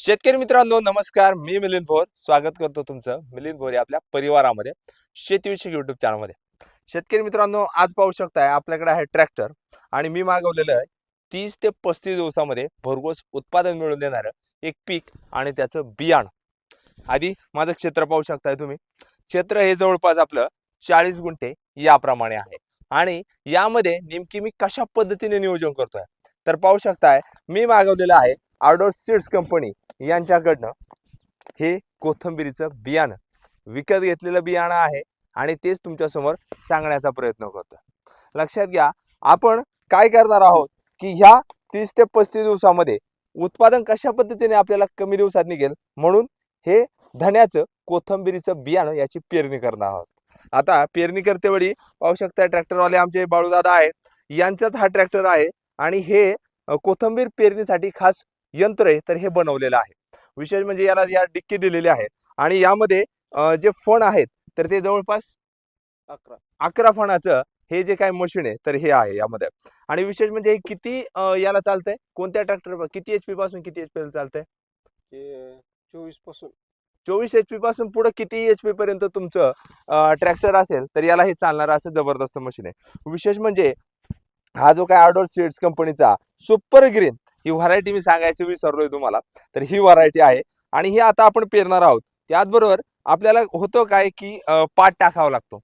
शेतकरी मित्रांनो नमस्कार. मी मिलिंद भोर. स्वागत करतो तुमचं मिलिंद भोर या आपल्या परिवारामध्ये शेतीविषयक युट्यूब चॅनलमध्ये शेतकरी मित्रांनो आज पाहू शकताय आपल्याकडे आहे ट्रॅक्टर आणि मी मागवलेलं आहे तीस ते पस्तीस दिवसामध्ये भरघोस उत्पादन मिळवून देणारं एक पीक आणि त्याचं बियाणं. आधी माझं क्षेत्र पाहू शकताय तुम्ही. क्षेत्र हे जवळपास आपलं चाळीस गुंठे याप्रमाणे आहे. आणि यामध्ये नेमकी मी कशा पद्धतीने नियोजन करतोय? तर पाहू शकताय मी मागवलेलं आहे आउटडोर सीड्स कंपनी यांच्याकडनं हे कोथंबिरीचं बियाणं विकत घेतलेलं बियाणं आहे आणि तेच तुमच्यासमोर सांगण्याचा प्रयत्न करतो लक्षात घ्या आपण काय करणार आहोत की ह्या तीस ते पस्तीस दिवसामध्ये उत्पादन कशा पद्धतीने आपल्याला कमी दिवसात निघेल म्हणून हे धन्याचं कोथंबिरीचं बियाणं याची पेरणी करणार आहोत. आता पेरणी करतेवेळी पाहू शकता ट्रॅक्टरवाले आमचे बाळूदादा आहेत यांचाच हा ट्रॅक्टर आहे आणि हे कोथंबीर पेरणीसाठी खास यंत्र आहे तर हे बनवलेलं आहे. विशेष म्हणजे याला या डिक्की दिलेली आहे. आणि यामध्ये जे फण आहेत तर ते जवळपास अकरा. अकरा फणाचं हे जे काय मशीन आहे तर हे आहे यामध्ये. आणि विशेष म्हणजे हे किती याला चालतंय? कोणत्या ट्रॅक्टर किती एच पी पासून किती एच पी चालतंय? चोवीसपासून. चोवीस एच पी पासून पुढे किती एच पी पर्यंत तुमचं ट्रॅक्टर असेल तर याला हे चालणारं असं जबरदस्त मशीन आहे. विशेष म्हणजे हा जो काय आउटडोर सीड्स कंपनीचा सुपर ग्रीन ही व्हरायटी मी सांगायची विसरलोय तुम्हाला. तर ही व्हरायटी आहे. आणि ही आता आपण पेरणार आहोत. त्याचबरोबर आपल्याला होतं काय की पाट टाकावा लागतो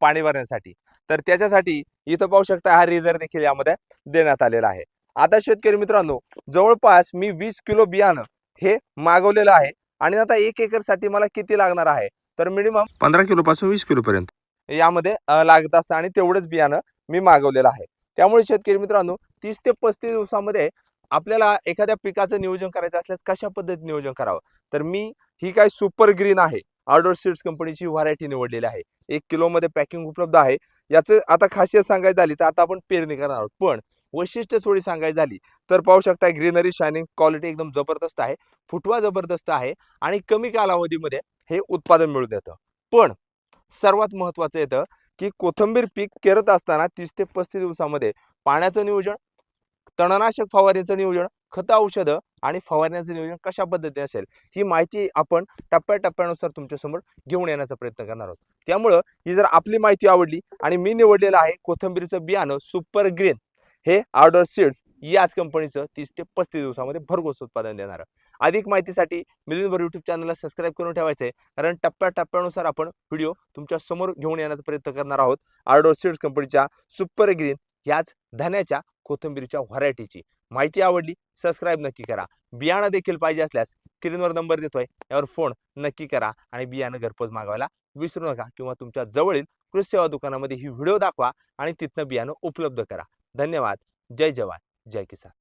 पाणी भरण्यासाठी. तर त्याच्यासाठी इथं पाहू शकता हा रिझर देखील यामध्ये देण्यात आलेला आहे. आता शेतकरी मित्रांनो जवळपास मी वीस किलो बियाणं हे मागवलेलं आहे. आणि आता एक एकरसाठी मला किती लागणार आहे? तर मिनिमम पंधरा किलो पासून वीस किलो पर्यंत. यामध्ये लागत असतं आणि तेवढंच बियाणं मी मागवलेलं आहे. त्यामुळे शेतकरी मित्रांनो तीस ते पस्तीस दिवसामध्ये आपल्याला एखाद्या पिकाचं नियोजन करायचं असल्यास कशा पद्धतीने नियोजन करावं? तर मी ही काय सुपर ग्रीन आहे. आउटडोर सीड्स कंपनीची व्हरायटी निवडलेली आहे. एक किलोमध्ये पॅकिंग उपलब्ध आहे. याचं आता खासियत सांगायची झाली तर आता आपण पेरणी करणार आहोत. पण वैशिष्ट्य थोडी सांगायची झाली तर पाहू शकता ग्रीनरी शायनिंग क्वालिटी एकदम जबरदस्त आहे. फुटवा जबरदस्त आहे आणि कमी कालावधीमध्ये हे उत्पादन मिळू देतं पण सर्वात महत्वाचं येतं की कोथंबीर पीक केरत असताना तीस ते पस्तीस दिवसामध्ये पाण्याचं नियोजन तणनाशक फवारणीचं नियोजन खतं औषधं आणि फवारण्याचं नियोजन कशा पद्धतीने असेल ही माहिती आपण टप्प्याटप्प्यानुसार तुमच्यासमोर घेऊन येण्याचा प्रयत्न करणार आहोत. त्यामुळं ही जर आपली माहिती आवडली आणि मी निवडलेलं आहे कोथंबीरचं बियाणं सुपर ग्रीन हे आउटडोर सीड्स याच कंपनीचं तीस ते पस्तीस दिवसामध्ये भरघोस उत्पादन देणार. अधिक माहितीसाठी मिलिंदभर यूट्यूब चॅनलला सबस्क्राईब करून ठेवायचं आहे कारण टप्प्याटप्प्यानुसार आपण व्हिडिओ तुमच्यासमोर घेऊन येण्याचा प्रयत्न करणार आहोत. आउटडोर सीड्स कंपनीच्या सुपर ग्रीन याच धान्याच्या कोथिंबीरच्या व्हरायटीची. माहिती आवडली? सबस्क्राईब नक्की करा. बियाणं देखील पाहिजे असल्यास स्क्रीनवर नंबर देतोय. यावर फोन नक्की करा आणि बियाणं घरपोच मागवायला विसरू नका किंवा तुमच्या जवळील कृषी सेवा दुकानामध्ये ही व्हिडिओ दाखवा आणि तिथनं बियाणं उपलब्ध करा. धन्यवाद. जय जवान. जय किसान.